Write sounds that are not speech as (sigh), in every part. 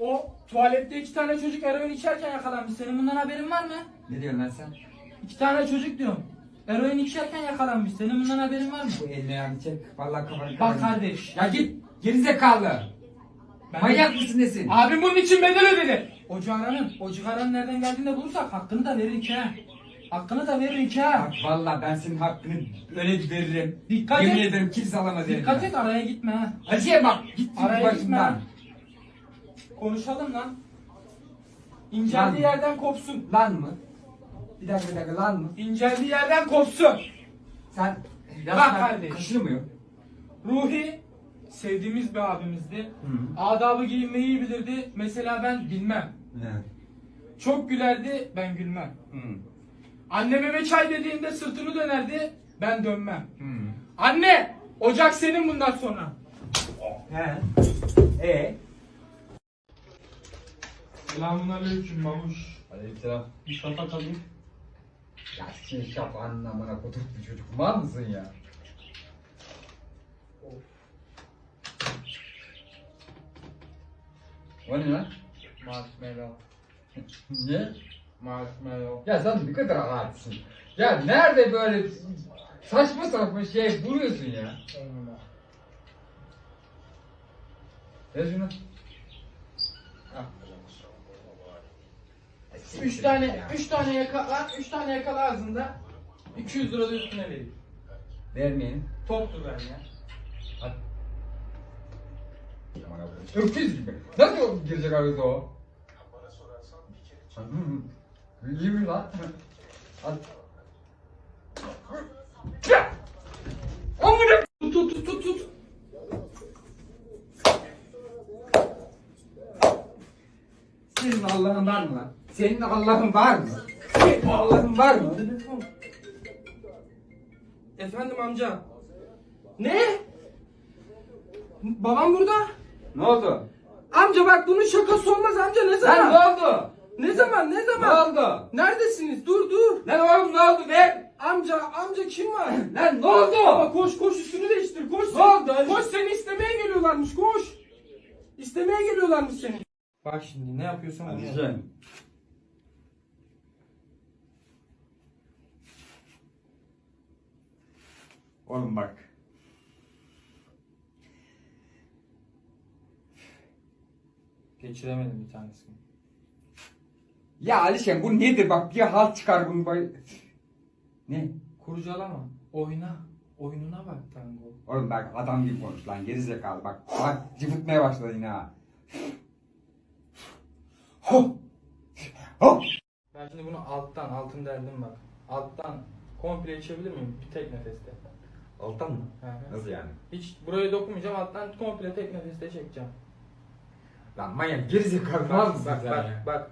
O tuvalette iki tane çocuk eroin içerken yakalanmış. Senin bundan haberin var mı? Ne diyorsun lan sen? İki tane çocuk diyorum. Eroin içerken yakalanmış. Senin bundan haberin var mı? Bu elini ayağını çek. Vallahi kafanı Bak kardeş. Ya git. Gerizekalı. Ben- Manyak mısın nesin? Abim bunun için bedel ödedi. O cigaranın, o cigaranın nereden geldiğini de bulursak hakkını da verir ki ha. Hakkını da verir ki ha. Bak vallahi ben senin hakkını öyle veririm. Dikkat Yemin et. ederim kimse alamaz Dikkat elinden. et araya gitme ha. Hacıya bak. Git Araya başımdan. gitme. Konuşalım lan. İnceldiği Lan. yerden kopsun. Lan mı? Bir dakika bir dakika lan mı? İnceldiği yerden kopsun. Sen Bak kardeş. Kaşını mı yok? Ruhi sevdiğimiz bir abimizdi. Hı. Adabı giyinmeyi iyi bilirdi. Mesela ben bilmem. Ne? Çok gülerdi, ben gülmem. Hı. Anneme çay dediğinde sırtını dönerdi, ben dönmem. Hı. Anne, ocak senin bundan sonra. He. E. Selamun aleyküm babuş. Aleykümselam. Bir kafa alayım. Ya sen şafanın amına kutup bir çocuk. Mal mısın ya? O ne lan? Marshmallow. (laughs) Ne? Marshmallow. Ya sen ne kadar rahatsın. Ya nerede böyle saçma saçma şey buluyorsun ya? Ver şunu. Üç tane, üç tane yakala, üç tane yakala ağzında. 200 lira da üstüne vereyim. Vermeyin. Toptur ben ya. Aman Allah'ım. Öküz gibi. Nasıl girecek arası o? Mi lan? Hadi. Amına tut tut tut tut. Senin Allah'ın var mı lan? Senin Allah'ın var mı? Senin Allah'ın var mı? Telefon. Efendim amca. Ne? Babam burada. Ne oldu? Amca bak bunun şakası olmaz amca ne Lan zaman? ne oldu? Ne zaman ne Ne zaman? oldu? Neredesiniz? Dur dur. Lan oğlum ne oldu be? Amca amca kim var? Lan ne Baba oldu? koş koş üstünü değiştir koş. Ne oldu? Koş seni istemeye geliyorlarmış koş. İstemeye geliyorlarmış seni. Bak şimdi ne yapıyorsan onu yap. Oğlum bak. Geçiremedim bir tanesini. Ya Alişen bu nedir bak bir halt çıkar bunu bay... Ne? Kurcalama. Oyna. Oyununa bak tango. Oğlum bak adam gibi konuş lan gerizekalı bak. Bak cıvıtmaya başladı yine ha. Ho! Ho! Ben şimdi bunu alttan altın derdim bak. Alttan komple içebilir miyim? Bir tek nefeste. Altan mı? Hı hı. Nasıl yani? Hiç buraya dokunmayacağım alttan komple tek nefeste çekeceğim. Lan manyak gerizekalı Bak mısın bak sen bak, ya? bak.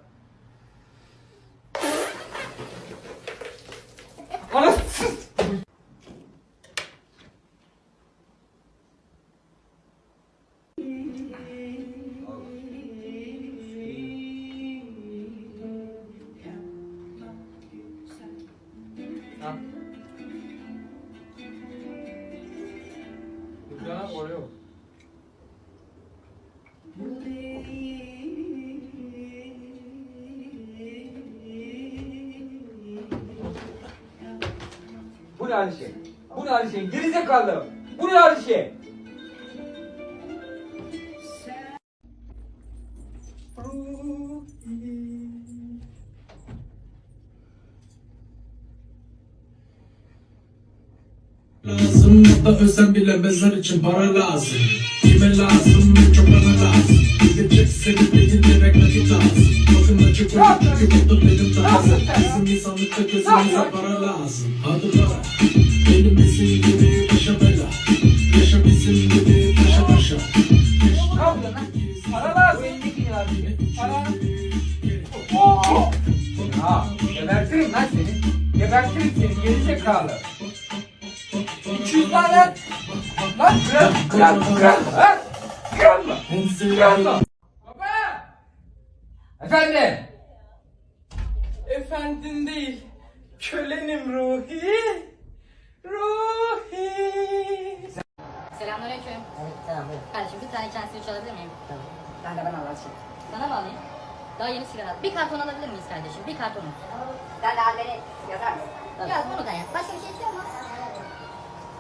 Bu ne Alişen? Bu ne Alişen? Gerizekalı! Bu ne Alişen? Lazım ölsem bile mezar için para lazım. Kime lazım? Ne çok bana lazım. Gidecek seni değil direkt nakit lazım. Bakın açık oyun çünkü budur benim tarzım. Bizim insanlıkta gözümüze para lazım. Hadi para Benim bizim gibi paşa bela. Yaşa bizim gibi yapıyorsun lan? Para lazım. Para. Gebertirim lan seni. Gebertirim seni gerizekalı. Mı? Mı? Baba! Efendim? Efendin değil. Kölenim Ruhi. Ruhi. Selamünaleyküm. Tamam buyur. Kardeşim bir tane kendisini çalabilir miyim? Tamam. Ben de bana Allah aşkına. Sana mı alayım? Daha yeni sigara aldım. Bir karton alabilir miyiz kardeşim? Bir karton. Sen de halleri yazar mısın? Tabii. Yaz bunu da yaz. Başka bir şey istiyor musun?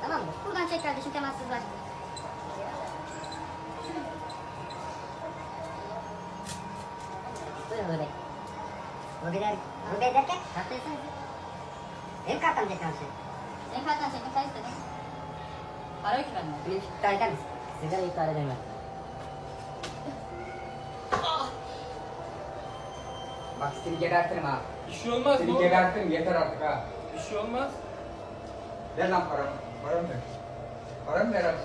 Tamam mı? Buradan çek kardeşim temassızlar. Buyurun Rubi. Rubi der, Rubi derken? Kartı yesene. Benim kartım çek kardeşim. Senin karttan çektim sen istedin. Para yok ki bende. Bunu iptal eder misin? Sigara iptal ederim ben. Bak seni gebertirim ha. Bir şey olmaz Seni gebertirim yeter artık ha. Bir şey olmaz. Ver lan paramı. Paramı ver. Paramı ver abi.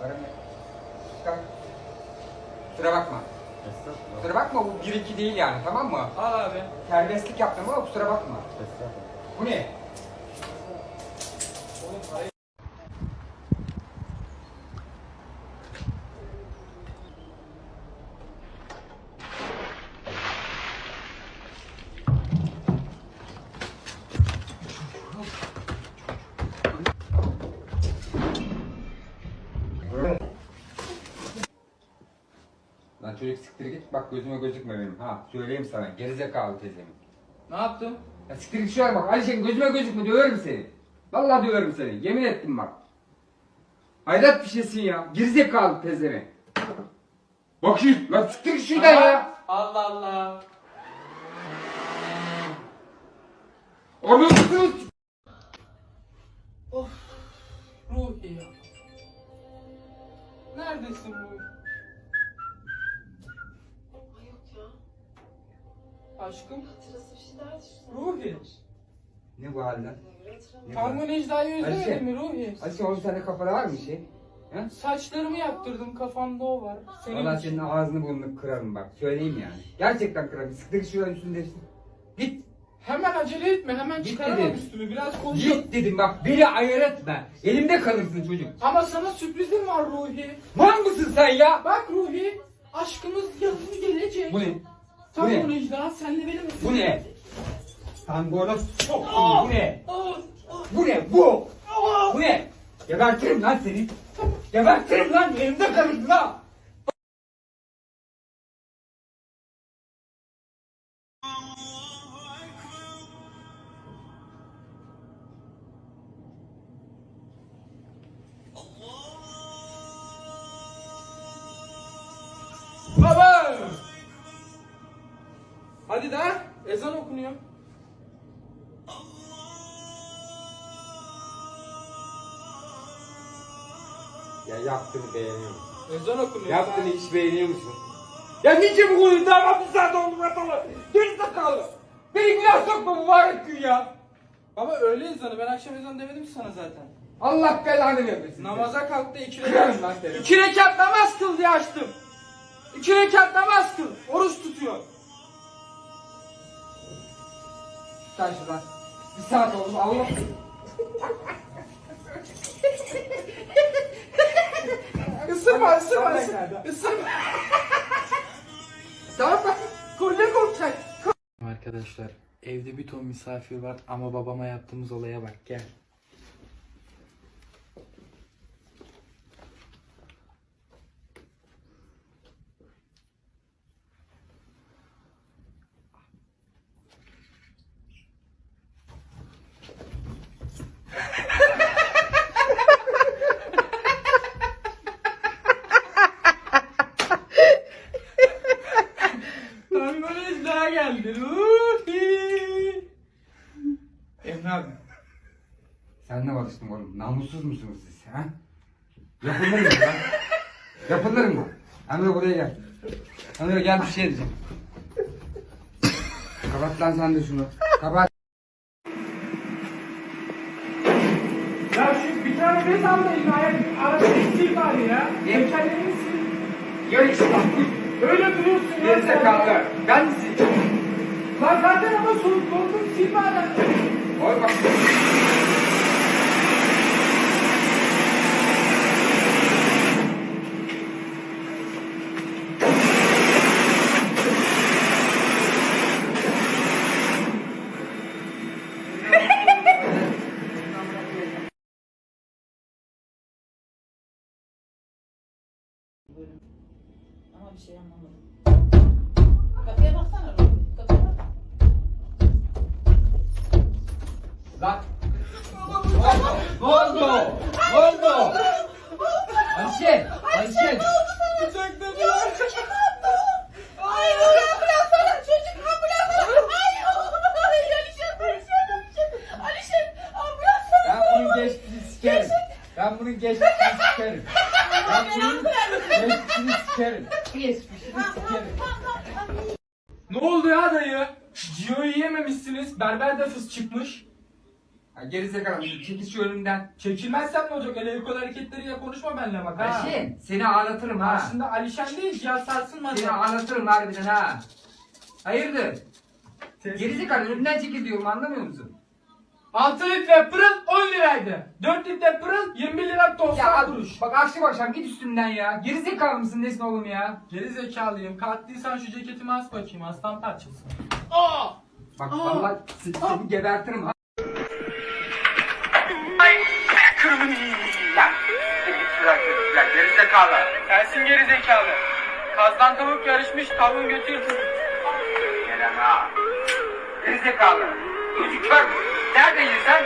Paramı ver. Çıkar. Kusura bakma. Kusura bakma bu 1-2 değil yani tamam mı? Al abi. Terbiyesizlik yaptım ama kusura bakma. Bu ne? Oğlum parayı... Lan çocuk siktir git bak gözüme gözükme benim ha. Söyleyeyim sana gerizekalı teyzemin. Ne yaptım? Ya siktir git şuraya bak Alişen gözüme gözükme döverim seni. Vallahi döverim seni yemin ettim bak. Hayret bir şeysin ya gerizekalı teyzemin. Bakayım lan siktir git şuradan ya. Allah Allah. Orada Ne bu halden? Göre hatırlamıyorum. Ne bu? Tango Necla'yı Ayşe. özlemedin mi Ruhi? Alişen oğlum sende kafada var mı bir şey? Ha? Saçlarımı yaptırdım kafamda o var. Senin Valla için. senin ağzını burnunu kırarım bak söyleyeyim yani. Gerçekten kırarım. Git şuradan üstünü değiştir. Git. Hemen acele etme hemen Git çıkaramam dedim. üstümü biraz konuşalım. Git dedim bak beni ayır etme. Elimde kalırsın çocuk. Ama sana sürprizim var Ruhi. Var mısın sen ya? Bak Ruhi aşkımız yazın gelecek. Bu ne? Tango ne? Necla senle benim Bu ne? Tango'na soktum bu ne? Ah, Bu ne? Bu! Bu ne? Gebertirim lan seni. Gebertirim lan elimde kalırsın ha. Yaptığını hiç beğeniyor musun? Ya niçin bu konuyu damat bir saat oldu bırakalı? Geri zekalı. Beni günah sokma mübarek gün ya. Baba öğle ezanı ben akşam ezanı demedim ki sana zaten. Allah belanı vermesin. Namaza kalktı iki rekat. lan seni. iki rekat namaz kıl diye açtım. İki rekat namaz kıl. Oruç tutuyor. Sen şuradan. Bir saat oldu Allah. (laughs) Isırma ısırma ısırma. Isırma. (laughs) tamam bak. Koca korkacak. Arkadaşlar evde bir ton misafir var ama babama yaptığımız olaya bak gel. Tangones daha geldi. Ruhi. Emre abi. Sen barıştın oğlum? Namussuz musunuz siz? Ha? Yapılır mı lan? Yapılır mı? Emre buraya gel. Emre gel bir şey diyeceğim. Kapat lan sen de şunu. Kapat. Ya şu bir tane bez almayın ayak arasını sil bari ya. Heykellerini sil. Yürü işte bak. Öyle duruyorsun ya. Geri zekalı. Ben misin? Lan zaten ama soğuk doldum sil bari. Oy bak. Bunun geçtiğini sikerim. Ben bunun geçtiğini sikerim. Geçmişini sikerim. Ne oldu ya dayı? Gio'yu yememişsiniz. Berber de fıs çıkmış. Ha, Gerizekalı çekil şu önümden. Çekilmezsem ne olacak? Öyle yukarı hareketleriyle konuşma benimle bak ha. Ayşe seni ağlatırım ha. Aslında Alişan değil, Cihat sarsılmaz. Seni ağlatırım harbiden ha. Hayırdır? Gerizekalı önümden çekil diyorum anlamıyor musun? 6 litre pırıl 10 liraydı. 4 litre pırıl 20 lira Ya 90 al- kuruş. bak akşam akşam git üstümden ya. Gerizekalı mısın nesin oğlum ya? Geri zekalıyım. Kalktıysan şu ceketimi as bakayım. Aslan parçası. Bak vallahi seni, seni gebertirim ha. Gerizekalı. Sensin gerizekalı. Kazdan tavuk yarışmış tavuğun götü yırtılmış. Gelen ha. Gerizekalı. Çocuk kör mü? Neredeydin sen?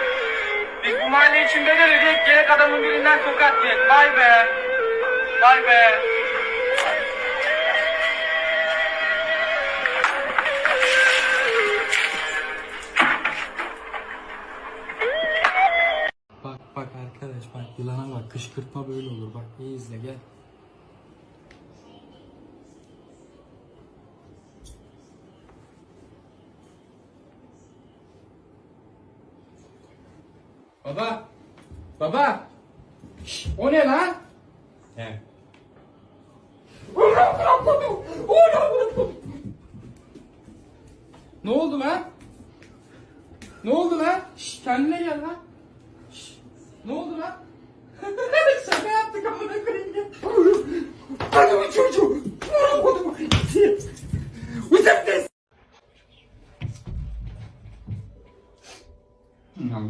Biz bu mahalle için bedel ödedik. Gerek adamın birinden tokat yedik. Vay be. Vay be. Bak bak arkadaş bak yılana bak kışkırtma böyle olur bak iyi izle gel. Baba. Baba. Şş, o ne lan? He. Ne oldu lan? Ne oldu lan? Şş, kendine gel lan. Şş, ne oldu lan? (laughs) Şaka yaptık amına koyayım ya. Hadi bu çocuğu. Uzak des.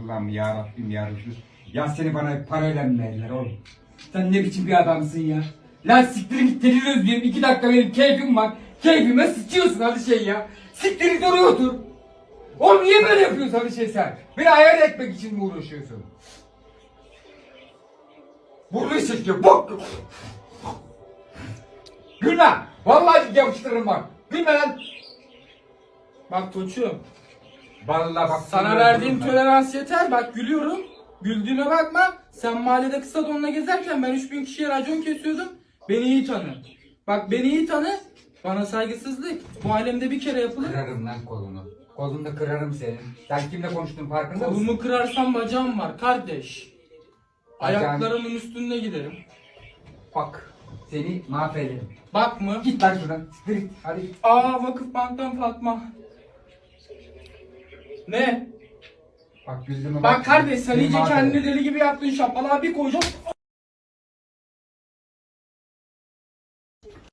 Allah'ım ya Rabbim ya Rabbim. Ya seni bana parayla mı verdiler oğlum? Sen ne biçim bir adamsın ya? Lan siktir git deli özlüyorum. İki dakika benim keyfim var. Keyfime sıçıyorsun hadi şey ya. Siktir oraya otur. Oğlum niye böyle yapıyorsun hadi şey sen? Beni ayar etmek için mi uğraşıyorsun? Burnu sıçıyor. Bok. Gülme. Vallahi yapıştırırım bak. Gülme lan. Bak koçum. Vallahi bak. Sana verdiğim tolerans yeter. Bak gülüyorum. Güldüğüme bakma. Sen mahallede kısa donla gezerken ben 3000 kişiye racon kesiyordum. Beni iyi tanı. Bak beni iyi tanı. Bana saygısızlık. Bu alemde bir kere yapılır. Kırarım lan kolunu. Kolunu da kırarım senin. Sen kimle konuştuğun farkında mısın? Kolumu kırarsam bacağım var kardeş. Bacağın- Ayaklarımın üstünde giderim. Bak. Seni mahvederim. Bak mı? Git lan şuradan. Siktir git. Hadi git. Aa Vakıf Bank'tan Fatma. Ne? Bak yüzüme Bak kardeş sen iyice mahvederim. kendini deli gibi yaptın şapalığa bir koyacağım.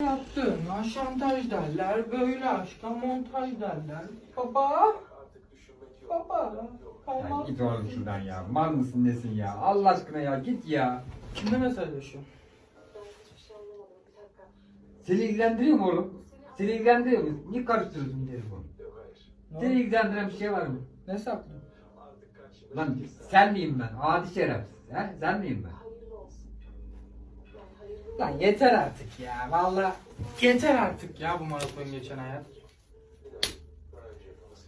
Yaptın ha şantaj derler böyle aşka montaj derler. Baba. Baba. Ya git oğlum şuradan ya. Mal mısın nesin ya? Allah aşkına ya git ya. Kimle mesajlaşıyor? Seni ilgilendiriyor mu oğlum? Seni ilgilendiriyor mu? Niye karıştırıyorsun telefonu? Seni ilgilendiren bir şey var mı? Ne saklı? Lan sen miyim ben? Adi şerefsiz. He? Sen miyim ben? Lan yeter artık ya valla. Yeter artık ya bu maraton geçen hayat.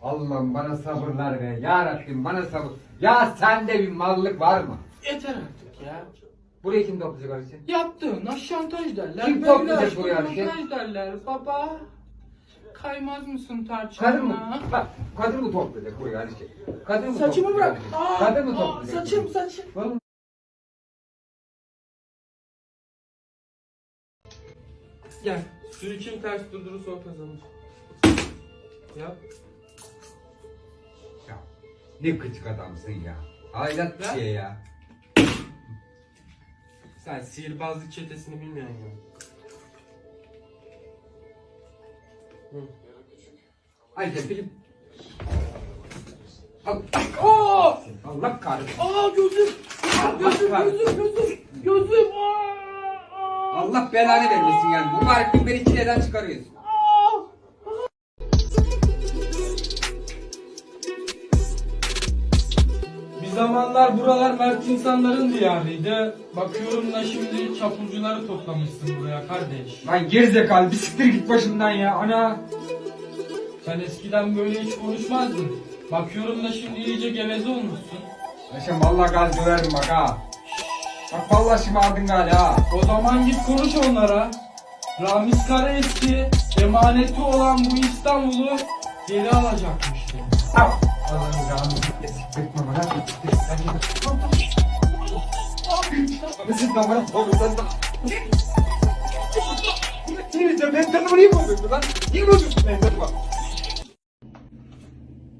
Allah'ım bana sabırlar ver. Ya Rabbim bana sabır. Ya sende bir mallık var mı? Yeter artık ya. Burayı kim toplayacak Alice? Yaptın ha şantaj derler. Kim böyle toplayacak bir şey? montaj derler. Baba. Kaymaz mısın Kadın mı? tarçınına? Bak kadın mı toplayacak buraya Alice? Kadın mı Saçımı toplayacak? bırak. Aa, Kadın mı aa, toplayacak? Saçım saçım. Oğlum Gel. Suyu kim ters durdurursa o kazanır. Yap. Ya ne gıcık adamsın ya. Hayret bir Ya. şey ya. Sen sihirbazlık çetesini bilmiyorsun ya. Ayşe film. Al. Aa! Allah kahretsin. Aa gözüm! Gözüm gözüm gözüm! Gözüm! Aa! Allah belanı vermesin yani. Mübarek gün beni çileden çıkarıyorsun. Zamanlar buralar mert insanların diyarıydı. Bakıyorum da şimdi çapulcuları toplamışsın buraya kardeş. Lan gerizekalı bir siktir git başımdan ya ana. Sen eskiden böyle hiç konuşmazdın. Bakıyorum da şimdi iyice geveze olmuşsun. Yaşam vallahi gaz döverim bak ha. Bak vallahi şımardın gali ha. O zaman git konuş onlara. Ramiz Karaeski emaneti olan bu İstanbul'u geri alacakmıştı. Al. Allah'ım canım.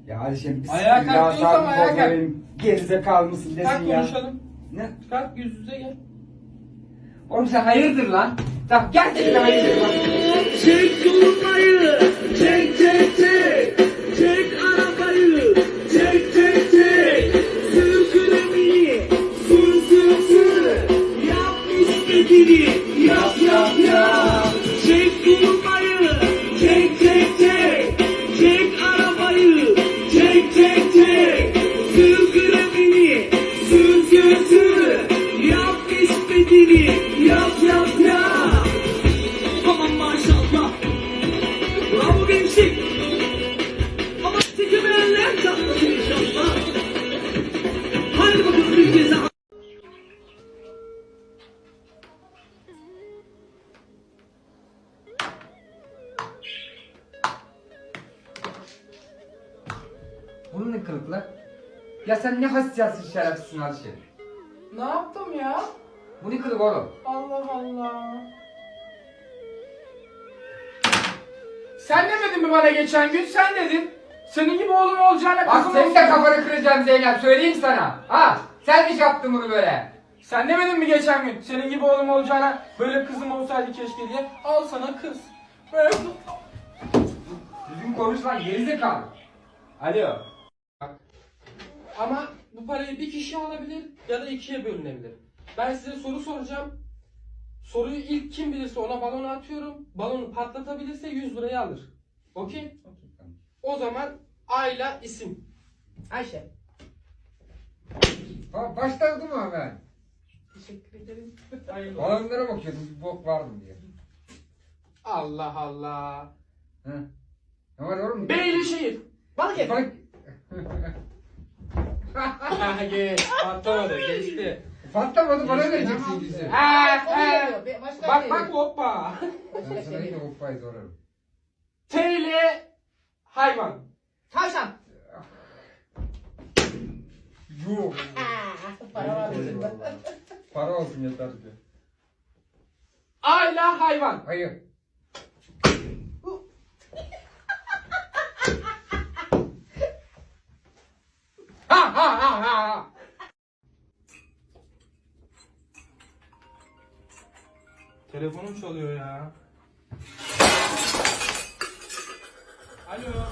Ya hadi şimdi Ayağa kalk bismillah, diyorsam sağ ayağa kalk. benim Gerizekalı mısın Kalk desin ya. konuşalım. Ne? Kalk yüz yüze gel. Oğlum sen hayırdır lan? Tamam gel seninle hayırdır lan. Çek çek çek çek, çek Kılık lan? Ya sen ne hassiyatsın şerefsizsin Alişe. Ne yaptım ya? Bu ne kılık oğlum? Allah Allah. Sen demedin mi bana geçen gün? Sen dedin. Senin gibi oğlum olacağına Bak kızım senin olsun. de kafanı kıracağım Zeynep söyleyeyim sana. Ha sen mi yaptın bunu böyle? Sen demedin mi geçen gün? Senin gibi oğlum olacağına böyle kızım olsaydı keşke diye. Al sana kız. Böyle Düzgün konuş lan gerizekalı. Alo. Ama bu parayı bir kişi alabilir ya da ikiye bölünebilir. Ben size soru soracağım. Soruyu ilk kim bilirse ona balonu atıyorum. Balonu patlatabilirse 100 lirayı alır. Okey? O zaman Ayla isim. Ayşe. Ha, başladı mı hemen? Teşekkür ederim. Hayırlı olsun. Balonlara bakıyordum bir bok var mı diye. Allah Allah. Hı. Ne var oğlum? Beylişehir. Balıkesir. Bak. (laughs) Geç. Patlamadı. Geçti. Patlamadı bana vereceksin yüzü. Ha ha. Bak bak hoppa. Ben sana yine hoppayı sorarım. TL hayvan. Tavşan. Yok. Para var. Para olsun yeter ki. Ayla hayvan. Hayır. ha ha ha ha. Telefonum çalıyor ya. Alo.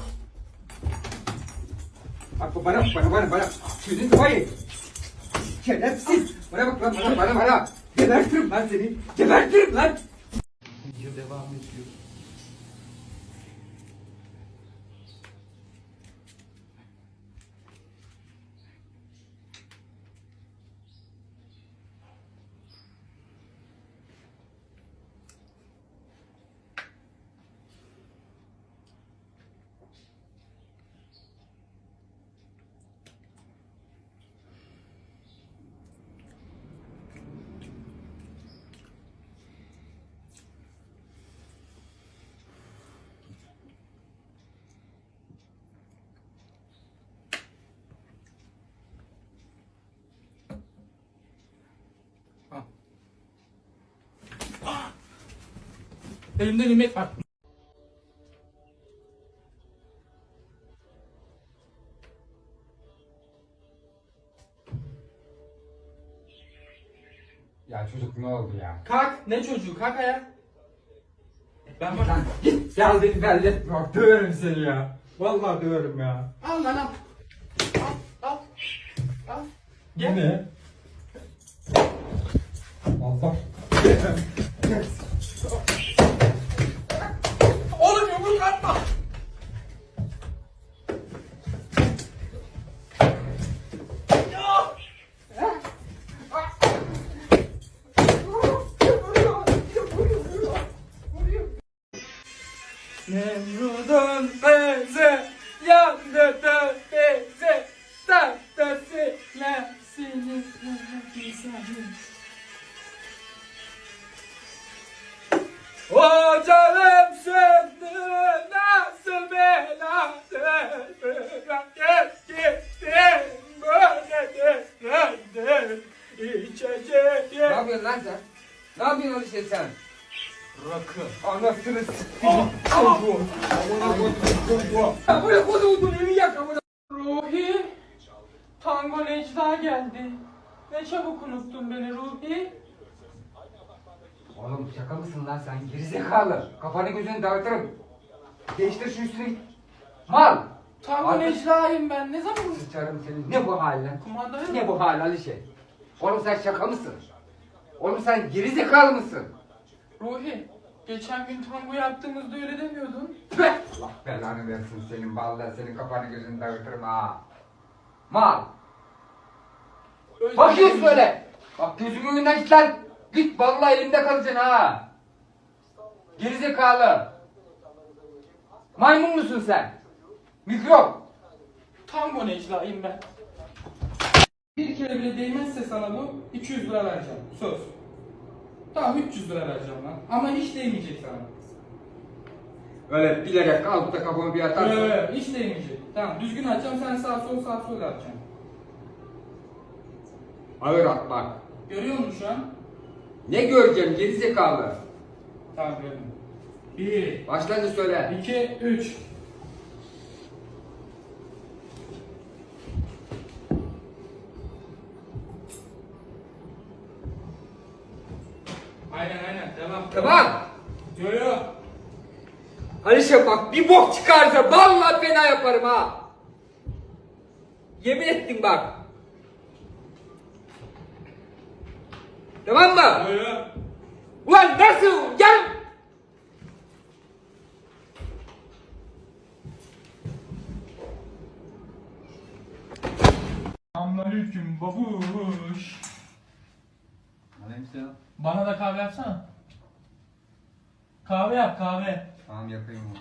Bak bana bana bana bana. Sözün kafayı. Şerefsiz. Bana bak lan bana bana bana. Gebertirim lan seni. Gebertirim lan. Video devam ediyor. Elimde nimet var. Ya çocuk ne oldu ya? Kalk. Ne çocuğu? Kalk ayağa. Ben bak. Lan git gel beni belli etme. Bak döverim seni ya. Vallahi döverim ya. Al lan al. Al. Al. Al. Gel. Ne? Allah. (laughs) Oğlum yumruk Ne yapıyorsun öyle şey sen? Rakı Anasını s**eyim. Çocuğu. Amına koydum. Amına koydum evi yak amına. Ruhi Tango Necda geldi Ne çabuk unuttun beni Ruhi Oğlum şaka mısın lan sen? Gerizekalı. Kafanı gözünü dağıtırım. Değiştir şu üstünü git. Mal. Tango Abi- Necla'yım ben ne zaman Sıçarım seni. Ne bu hal lan? Kumandayı Ne bu hal Alişe? Oğlum sen şaka mısın? Oğlum sen gerizekalı mısın? Ruhi geçen gün tango yaptığımızda öyle demiyordun Tüh! Allah belanı versin senin vallahi senin kafanı gözünü dağıtırım ha. Mal. Özledim. Bakıyorsun böyle. Bak gözümün önünden git lan. Git vallahi elimde kalacaksın ha. Gerizekalı. Maymun musun sen? Mikrop. Tango Necla'yım ben Bir kere bile değmezse sana bu 200 lira vereceğim söz Tamam 300 lira vereceğim lan ama hiç değmeyecek sana Öyle bilerek alıp da kafamı bir atarsın. Öyle hiç değmeyecek Tamam düzgün atacağım sen sağ sol sağ sol atacaksın Ağır at bak. Görüyor musun şu an? Ne göreceğim gerizekalı? Tamam gördüm 1 Başlayınca söyle. 2 3 Aynen aynen devam. Tamam. Yo yo. Alişe bak bir bok çıkarsa vallahi fena yaparım ha. Yemin ettim bak. Tamam mı? Yo yo. Ulan nasıl? Gel. Selamünaleyküm babuş. Aleykümselam. Bana da kahve yapsana. Kahve yap kahve. Tamam yapayım onu.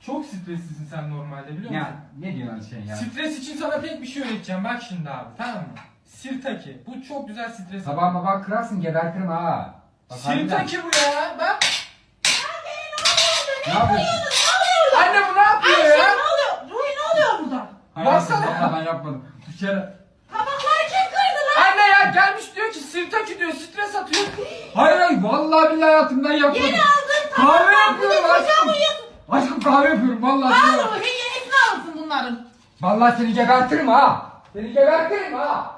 Çok streslisin sen normalde biliyor musun? Ya ne diyorsun sen ya? Stres için sana tek bir şey öğreteceğim bak şimdi abi tamam mı? Sirtaki. Bu çok güzel stres. Sabah baba kırarsın gebertirim ha. Bak harbiden. Sirtaki bu ya bak. Ne yapıyorsun? Anne bu ne yapıyor Ayşe ya? ne oluyor? Ruhi ne oluyor burada? Baksana. Vallahi ben yapmadım. Dışarı. Tabakları kim kırdı lan? Anne ya gelmiş diyor ki sirtaki diyor stres atıyor. Hayır hayır vallahi billahi hayatımdan yapmadım. Yeni aldığın Kahve tabaklar yapıyorum bir de aşkım. kocamı yık. Aşkım kahve yapıyorum vallahi. Al billahi. Ruhi yenisini alırsın bunların. Vallahi seni gebertirim ha. Seni gebertirim ha.